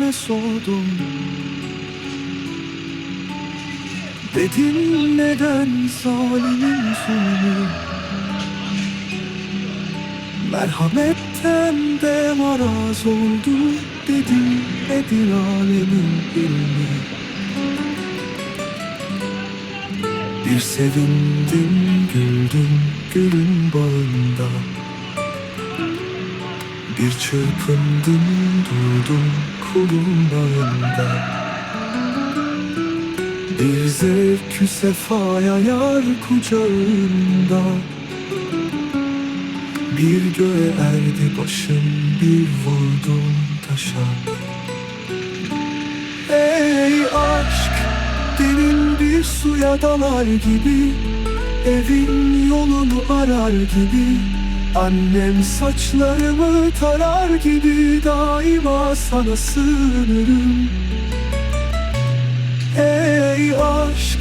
halime sordum. Dedim neden zalimin zulmü? Merhametten de maraz oldu Dedim nedir alemin ilmi? Bir sevindim güldüm gülün bağında Bir çırpındım durdum kulun bağında. Bir zevkü sefaya yar kucağında. Bir göğe erdi başım bir vurdum taşa. Ey aşk derin bir suya dalar gibi. Evin yolunu arar gibi Annem saçlarımı tarar gibi Daima sana sığınırım. Ey aşk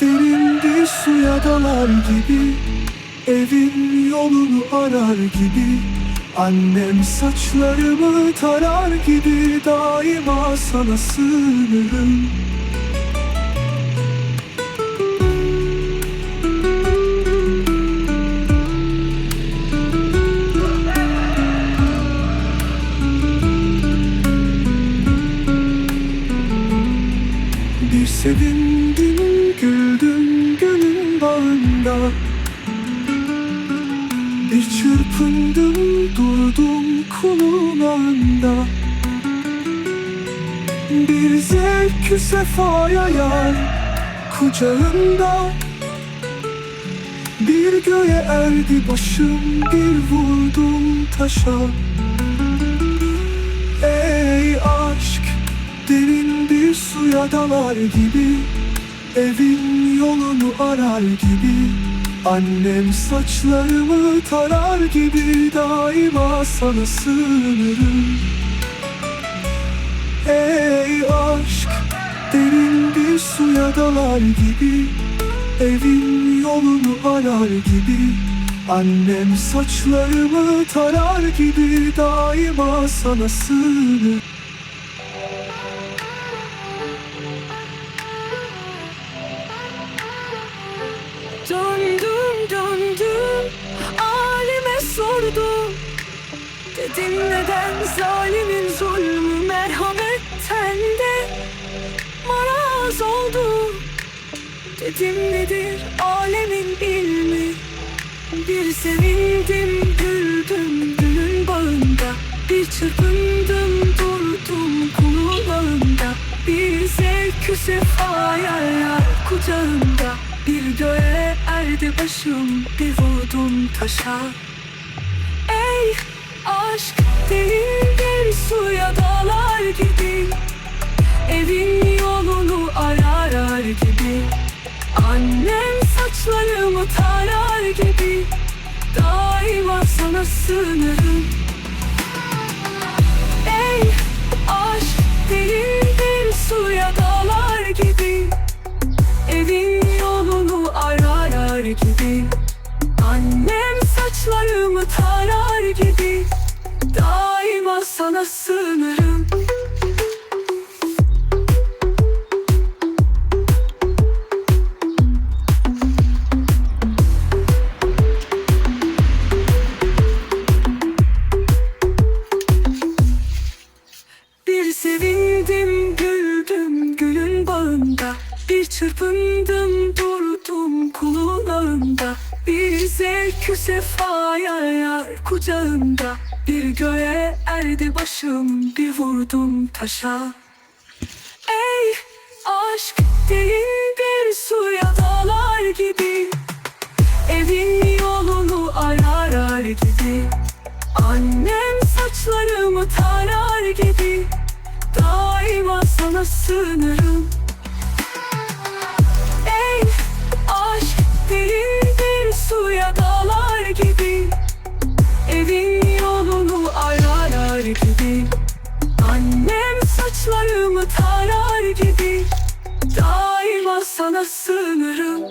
derin bir suya dalar gibi Evin yolunu arar gibi. Annem saçlarımı tarar gibi Daima sana sığınırım sevindim güldüm gönül bağında. Bir çırpındım durdum kulun ağında Bir zevkü sefaya yar kucağında Bir göğe erdi başım bir vurdum taşa. Ey aşk derin bir suya dalar gibi Evin yolunu arar gibi Annem saçlarımı tarar gibi Daima sana sığınırım. Ey aşk derin bir suya dalar gibi Evin yolunu arar gibi Annem saçlarımı tarar gibi Daima sana sığınırım Dedim neden zalimin zulmü merhametten de maraz oldu? Dedim nedir alemin ilmi? Bir sevindim güldüm gülün bağında. Bir çırpındım durdum kulun bağında Bir zevkü sefaya yar kucağında. Bir göğe erdi başım bir vurdum taşa. Ey aşk derin bir suya dalar gibi. Evin yolunu arar gibi. Annem saçlarımı tarar gibi. Daima sana sığınırım sana sığınırım. Bir sevindim güldüm gülün bağında. Bir çırpındım durdum kulun Bir zevkü sefaya yar kucağında Bir göğe erdi başım bir vurdum taşa. Ey aşk derin bir suya dalar gibi. Evin yolunu arar gibi. Annem saçlarımı tarar gibi. Daima sana sığınırım. Ey aşk derin bir suya dalar Daima sana sığınırım